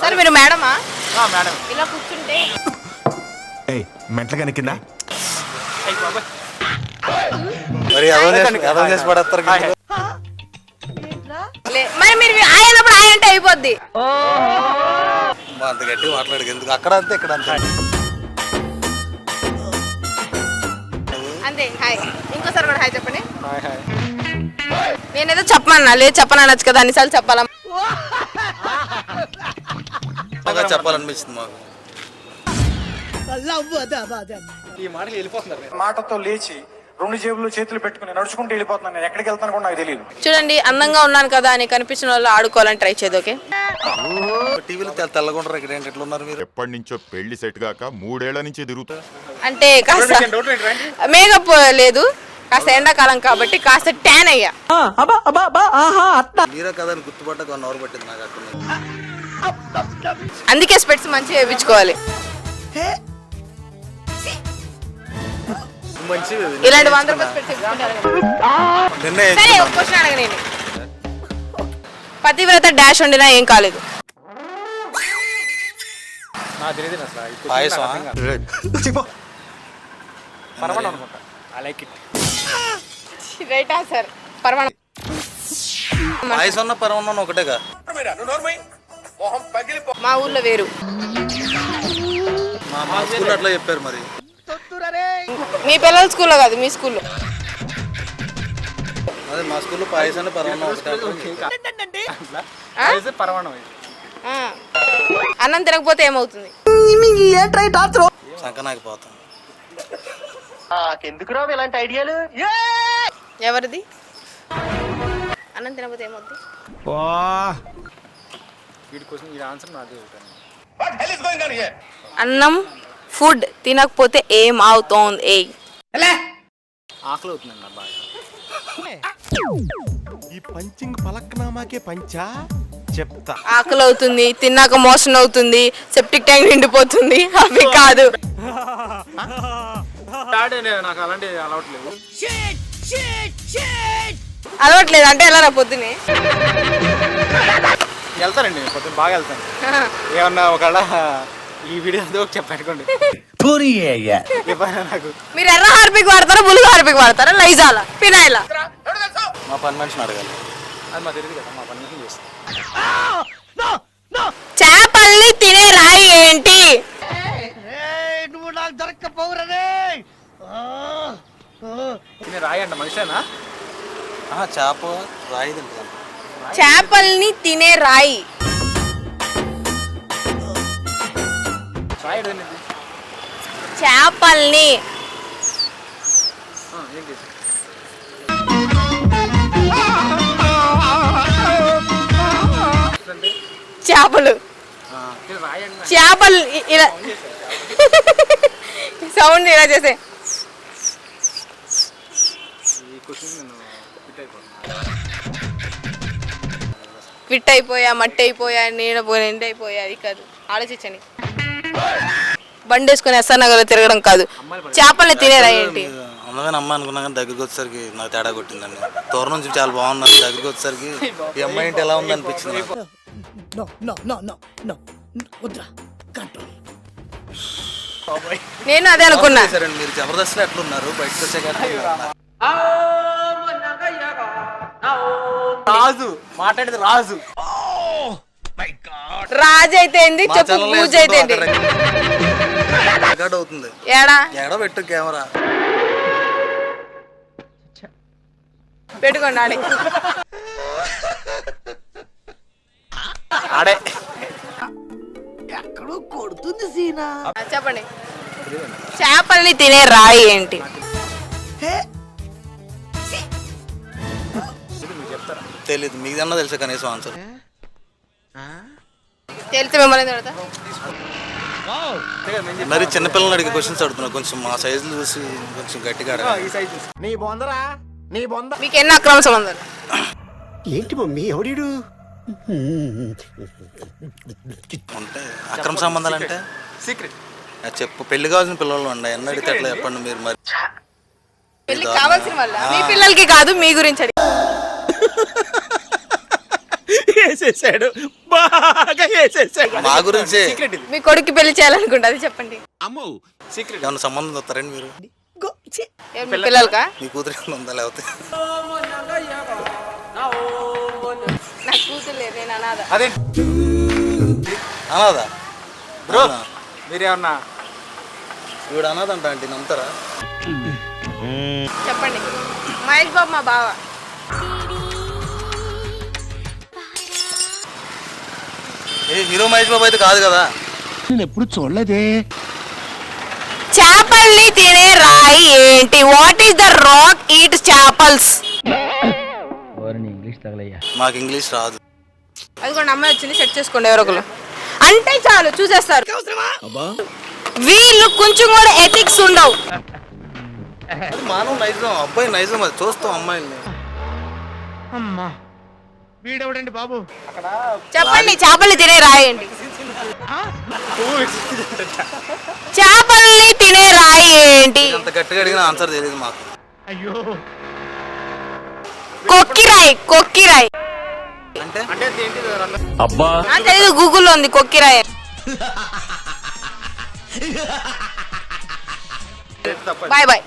Sir మీరు మేడమా? ఆ, madam. ఇలా కూర్చుంటే ఏయ్ కింద బాబాయ్. మరి అర్థం చేసి మరి అన్నప్పుడు హాయ్ అంటే అయిపోద్ది. అంత మాట్లాడదు ఎందుకు? అక్కడ అంతే ఇక్కడ అంతే. అంతే హాయ్. ఇంకోసారి కూడా హాయ్ చెప్పండి. నేనేదో చెప్పమన్నా లేదు చెప్పను అనొచ్చు కదా అన్నిసార్లు చెప్పాలా? బాగా చెప్పాలనిపిస్తుంది మాకు. ఈ మాటలు వెళ్ళిపోతున్నారు మాటతో లేచి రెండు జేబులు చేతులు పెట్టుకుని నడుచుకుంటూ వెళ్ళిపోతున్నాను నేను. ఎక్కడికి వెళ్తాను కూడా నాకు తెలియదు చూడండి అందంగా ఉన్నాను కదా అని కనిపించిన వాళ్ళు ఆడుకోవాలని ట్రై చేయదు ఓకే? టీవీలో తెల్ల తెల్లగుంటారు ఇక్కడ ఏంటి? ఎట్లా ఉన్నారు మీరు? ఎప్పటి నుంచో పెళ్ళి సెట్ కాక మూడేళ్ళ నుంచి తిరుగుతా అంటే కాస్త మేకప్ లేదు. కాస్త ఎండాకాలం కాబట్టి కాస్త ట్యాన్ అయ్యా. మీరే కదా అని గుర్తుపట్ట వన్ అవర్ పట్టింది నాకు అక్కడ అందుకే స్పెట్స్ మంచిగా వేయించుకోవాలి. మంచి ఇలాంటి వంద రూపాయలు స్పెట్స్ వేయించుకుంటారు కదా. నిన్నే సరే ఒక క్వశ్చన్ అడగ నేను. పతివ్రత డాష్ వండినా ఏం కాలేదు. నాకు తెలియదు అసలు. పరమాణం అనుకుంటా. I like it right answer పరమాణం. పాయసం ఉన్న పరమన్నం ఒకటేగా. మా ఊర్లో వేరు. మా మా స్కూల్ అట్లా చెప్పారు మరి. మీ పిల్లల స్కూల్లో కాదు మీ స్కూల్లో. అదే మా స్కూల్లో పరమన్నం ఒకటే ఆ. అన్నం తినకపోతే ఏమవుతుంది? సంకనాకి పోతాం ఎవరిది? అన్నం తినకపోతే ఏమవుతుంది వీటి కోసం ఈ ఆన్సర్ నాదే అవుతాను అన్నం ఫుడ్ తినకపోతే ఏం అవుతోంది? ఏ ఆకలి అవుతుందండి నా బాగా. ఈ పంచింగ్ పలక్నామాకే పంచా? చెప్తా. ఆకలి అవుతుంది తిన్నాక మోషన్ అవుతుంది సెప్టిక్ ట్యాంక్ నిండిపోతుంది అవి కాదు. నాకు అలాంటి అలవాటు లేవు. అలవట్లేదు అంటే ఎలా రా పొద్దునే వెళ్తానండి నేను పొద్దున్న బాగా వెళ్తాను. ఏమన్నా ఒకవేళ ఈ వీడియో చెప్పనుకోండి నాకు? మీరు ఎర్ర హార్పిక్ వాడతారా బులుగు హార్పిక్ వాడతారా లైజాలా పినాయిలా? మా పని మనిషిని అడగాలి. అది మాకు తెలియదు కదా మా పని కోసం చేస్తాం చేపల్ని తినే రాయి ఏంటి తినే చేప రాయి చేపల్ని తినే రాయి. చేపల్ని. చేపలు. చేపలు ఇలా సౌండ్ ఇలా చేసే ఈ క్వశ్చన్ నేను ఫిట్ అయిపోతాను అయిపోయా మట్టి అయిపోయా నీడ పోయా ఎండ అయిపోయా అది కాదు. ఆలోచించండి బండి వేసుకొని ఎస్ఆర్ నగర్లో తిరగడం కాదు. చేపల్ని తినే రాయి ఏంటి? అందమైన అమ్మాయి అనుకున్నా కానీ దగ్గరికి వచ్చేసరికి నాకు తేడా కొట్టిందండి. దూరం నుంచి చాలా బాగున్నారు దగ్గరికి వచ్చేసరికి ఈ అమ్మాయి ఏంటి ఎలా ఉంది అనిపించింది. నేను అదే అనుకున్నా. చేశారండి మీరు జబర్దస్త్ ఎట్లున్నారు? బయటకు వచ్చే రాజు మాట్లాడేది రాజు. రాజు అయితే ఏంది? చెప్పు పూజ అయితే రికార్డ్ అవుతుంది. ఏడా? ఎక్కడ పెట్టు కెమెరా. పెట్టుకోండి. ఆడే. ఆడే ఆ, చెప్పండి. చేపల్ని తినే రాయి ఏంటి? తెలియదు మీదన్నా తెలుసా కనీసం ఆన్సర్ తెలిసి మిమ్మల్ని తిడతా మరి చిన్నపిల్లల్ని అడిగే క్వశ్చన్స్ అడుగుతున్నా కొంచెం మా సైజులు చూసి కొంచెం గట్టిగా అడగాలి ఈ సైజ్ నీ బొందరా? నీ బొంద మీకు ఎన్ని అక్రమ సంబంధాలు? ఏంటి మమ్మీ ఎవడీడు? ఉంటే అక్రమ సంబంధాలు అంటే? సీక్రెట్ చెప్పు. పెళ్ళి కావాల్సిన పిల్లలు ఉన్నాయి అన్న అడిగితే ఎట్లా చెప్పండి మీరు మరి. పెళ్ళి కావాల్సిన వల్ల మీ పిల్లలకి కాదు మీ గురించి అడిగి వేసేసాడు బాగా వేసేసాడు మా గురించే సీక్రెట్ ఇది. మీ కొడుకు పెళ్ళి చేయాలనుకుంటా అది చెప్పండి. అమ్మో సీక్రెట్ ఏమన్నా సంబంధం చూస్తారండి మీరు. ఏం మీ పిల్లలకా? మీ కూతురు ఏమన్నా ఉందా లేకపోతే? నాకు కూతురు లేదు నేను అనాథ. అదే. అనాదా బ్రో మీరేమన్నా? వీడు అనాదంట అంటే నమ్ముతారా? చెప్పండి. మహేష్ బాబు మా బావ. ఏ హీరో మహేష్ బాబు అయితే కాదు కదా. నేను ఎప్పుడు చూడలేదే. చేపల్ని తినే రాయి ఏంటి? What is the rock eat చేపల్స్? మాకు ఇంగ్లీష్ రాదు. అది కూడా అమ్మాయి వచ్చింది సెట్ చేసుకోండి ఎవరో ఒకరు అంటే చాలు చూసేస్తారు. వీళ్ళు కొంచెం కూడా ఎథిక్స్ ఉండవు. అది మానవ నైజం అబ్బాయి నైజం అది చూస్తాం అమ్మాయిల్ని. వీడెవడండి బాబు? చెప్పండి చేపల్ని తినే రాయి ఏంటి చేపల్ని తినే రాయి ఏంటి అంత గట్టిగా అడిగిన ఆన్సర్ తెలియదు మాకు. అయ్యో. కొక్కిరాయి కొక్కిరాయి. అంటే? అంటే తెలీదు గూగుల్లో ఉంది కొక్కిరాయి. Bye bye.